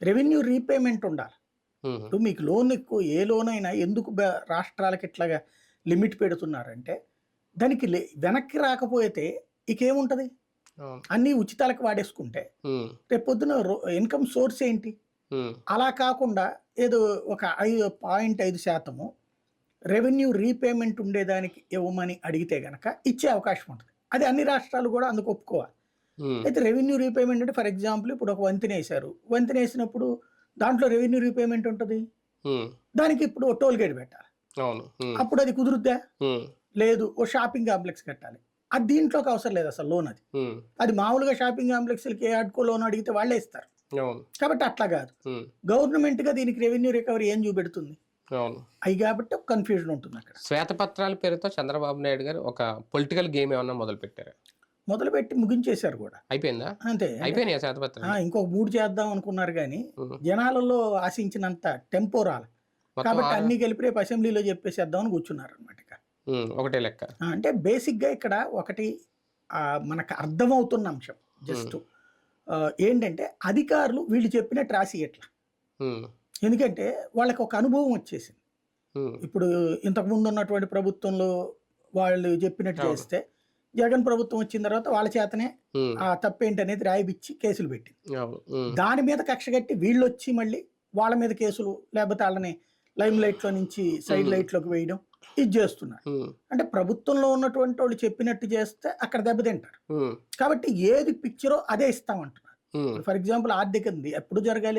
Revenue repayment ఉండాలి. ఇప్పుడు మీకు లోన్ ఎక్కువ ఏ లోన్ అయినా ఎందుకు రాష్ట్రాలకు ఇట్లాగా లిమిట్ పెడుతున్నారంటే దానికి వెనక్కి రాకపోతే ఇకేముంటది. అన్నీ ఉచితాలకు వాడేసుకుంటే ఉమ్, రేపు పొద్దున ఇన్కమ్ సోర్స్ ఏంటి? అలా కాకుండా ఏదో ఒక ఐదు పాయింట్ ఐదు శాతము రెవెన్యూ రీపేమెంట్ ఉండేదానికి ఇవ్వమని అడిగితే గనక ఇచ్చే అవకాశం ఉంటుంది. అది అన్ని రాష్ట్రాలు కూడా అందుకు ఒప్పుకోవాలి. అయితే రెవెన్యూ రీపేమెంట్ అంటే ఫర్ ఎగ్జాంపుల్ ఇప్పుడు ఒక వంతెన వేశారు. వంతెన వేసినప్పుడు దాంట్లో రెవెన్యూ రీపేమెంట్ ఉంటుంది? దానికి ఇప్పుడు టోల్ గేట్ పెట్టాలి. ఉమ్, అప్పుడు అది కుదురుద్దా? ఉమ్, లేదు. ఓ షాపింగ్ కాంప్లెక్స్ కట్టాలి. అది దీంట్లోకి అవసరం లేదు అసలు లోన్ అది. అది మామూలుగా షాపింగ్ కాంప్లెక్స్లకి ఏ ఆడుకో లోన్ అడిగితే వాళ్ళే ఇస్తారు. కాబట్టి అట్లా కాదు. ఉమ్, గవర్నమెంట్గా దీనికి రెవెన్యూ రికవరీ ఏం చూపెడుతుంది? అవి కాబట్టి కన్ఫ్యూజన్ ఉంటుంది అక్కడ శ్వేతపత్రాల పేరుతో చంద్రబాబు నాయుడు గారు ఒక పొలిటికల్ గేమ్ ఏమన్నా మొదలు పెట్టారు మొదలుపెట్టి ముగించేశారు కూడా. అయిపోయిందా? అంతే. అయిపోయినాయి ఇంకొక మూడు చేద్దాం అనుకున్నారు కానీ జనాలలో ఆశించినంత టెంపో రాలి మొత్తం కాబట్టి అన్ని కలిపి రేపు అసెంబ్లీలో చెప్పేసేద్దామని కూర్చున్నారు అనమాట ఒకటే లెక్క. అంటే బేసిక్గా ఇక్కడ ఒకటి మనకు అర్థమవుతున్న అంశం జస్ట్. ఏంటంటే అధికారులు వీళ్ళు చెప్పినట్టు రాసి ఎట్లా ఎందుకంటే వాళ్ళకి ఒక అనుభవం వచ్చేసింది. ఇప్పుడు ఇంతకు ముందు ఉన్నటువంటి ప్రభుత్వంలో వాళ్ళు చెప్పినట్టు. చేస్తే జగన్ ప్రభుత్వం వచ్చిన తర్వాత వాళ్ళ చేతనే ఆ తప్పేంటనేది రాయిపిచ్చి కేసులు పెట్టింది. ఉమ్, దాని మీద కక్ష కట్టి వీళ్ళు వచ్చి మళ్ళీ వాళ్ళ మీద కేసులు లేకపోతే వాళ్ళని లైమ్ లైట్లో నుంచి సైడ్ Hmm. లైట్లోకి వేయడం ఇది చేస్తున్నారు. అంటే ప్రభుత్వంలో ఉన్నటువంటి వాళ్ళు చెప్పినట్టు చేస్తే అక్కడ దెబ్బతింటారు కాబట్టి ఏది పిక్చరో అదే ఇస్తామంటున్నారు. ఫర్ ఎగ్జాంపుల్ ఆర్థికంది ఎప్పుడు జరగాలి